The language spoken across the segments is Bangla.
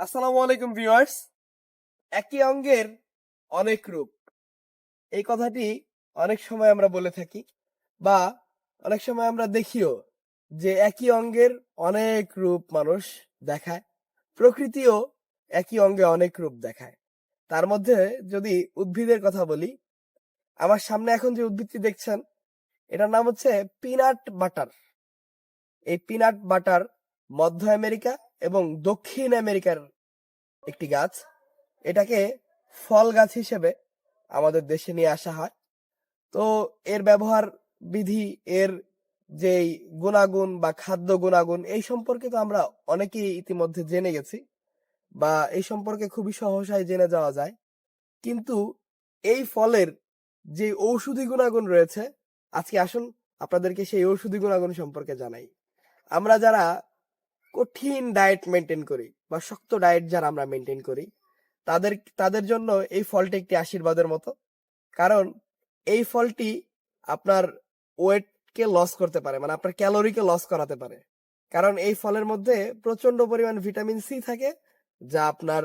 আসসালামু আলাইকুম ভিউয়ার্স। একই অঙ্গের অনেক রূপ। এই কথাটি অনেক সময় আমরা বলে থাকি বা অনেক সময় আমরা দেখিও যে একই অঙ্গের অনেক রূপ মানুষ দেখায়, প্রকৃতিও একই অঙ্গে অনেক রূপ দেখায়। তার মধ্যে যদি উদ্ভিদের কথা বলি, আমার সামনে এখন যে উদ্ভিদটি দেখছেন, এটার নাম হচ্ছে পিনাট বাটার। এই পিনাট বাটার মধ্য আমেরিকা এবং দক্ষিণ আমেরিকার একটি গাছ। এটাকে ফল গাছ হিসেবে আমাদের দেশে নিয়ে আসা হয়। তো এর ব্যবহার বিধি, এর যেই গুণাগুণ বা খাদ্য গুণাগুণ, এই সম্পর্কে তো আমরা অনেকেই ইতিমধ্যে জেনে গেছি বা এই সম্পর্কে খুবই সহসায় জেনে যাওয়া যায়। কিন্তু এই ফলের যে ঔষধি গুণাগুণ রয়েছে, আজকে আসুন আপনাদেরকে সেই ঔষধি গুণাগুণ সম্পর্কে জানাই। আমরা যারা কঠিন ডায়েট মেনটেন করি বা শক্ত ডায়েট যারা আমরা মেনটেন করি, তাদের তাদের জন্য এই ফলটি একটি আশীর্বাদের মতো। কারণ এই ফলটি আপনার ওয়েটকে লস করতে পারে মানে আপনার ক্যালোরিকে লস করাতে পারে। কারণ এই ফলের মধ্যে প্রচণ্ড পরিমাণ ভিটামিন সি থাকে, যা আপনার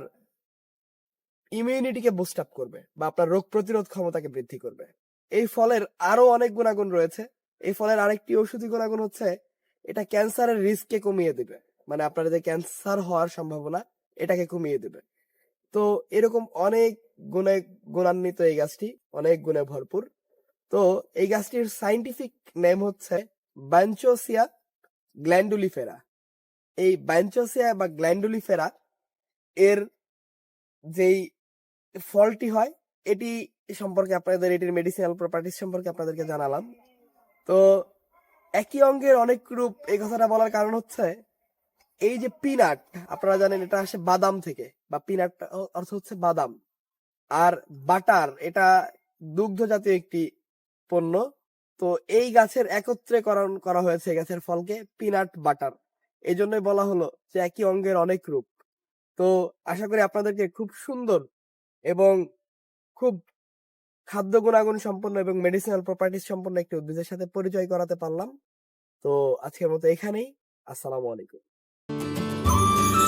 ইমিউনিটিকে বুস্ট আপ করবে বা আপনার রোগ প্রতিরোধ ক্ষমতাকে বৃদ্ধি করবে। এই ফলের আরও অনেক গুণাগুণ রয়েছে। এই ফলের আরেকটি ঔষধি গুণাগুণ হচ্ছে, এটা ক্যান্সারের রিস্ককে কমিয়ে দিবে। মানে আপনার যে ক্যান্সার হওয়ার সম্ভাবনা, এটাকে কমিয়ে দেবে। তো এরকম অনেক গুণে গুণান্বিত এই গাছটি, অনেক গুণে ভরপুর। তো এই গাছটির সাইন্টিফিক নেম হচ্ছে ব্যাঞ্চোসিয়া গ্ল্যান্ডুলিফেরা এই ব্যাঞ্চোসিয়া বা গ্ল্যান্ডুলিফেরা এর যেই ফলটি হয়, এটি সম্পর্কে আপনাদের, এটির মেডিসিনাল প্রপার্টিস সম্পর্কে আপনাদেরকে জানালাম। তো একই অঙ্গের অনেক রূপ এই কথাটা বলার কারণ হচ্ছে এই যে পিনাট, আপনারা জানেন এটা আসে বাদাম থেকে, বা পিনাট অর্থ হচ্ছে বাদাম। আর বাটার, এটা দুগ্ধ জাতীয় একটি পণ্য। তো এই গাছের একত্রেকরণ করা হয়েছে গাছের ফলকে পিনাট বাটার। এই জন্যই বলা হলো যে একই অঙ্গের অনেক রূপ। তো আশা করি আপনাদেরকে খুব সুন্দর এবং খুব খাদ্য গুণাগুণ সম্পন্ন এবং মেডিসিনাল প্রপার্টিস সম্পন্ন একটি উদ্ভিদের সাথে পরিচয় করাতে পারলাম। তো আজকের মতো এখানেই। আসসালামু আলাইকুম। Thank you.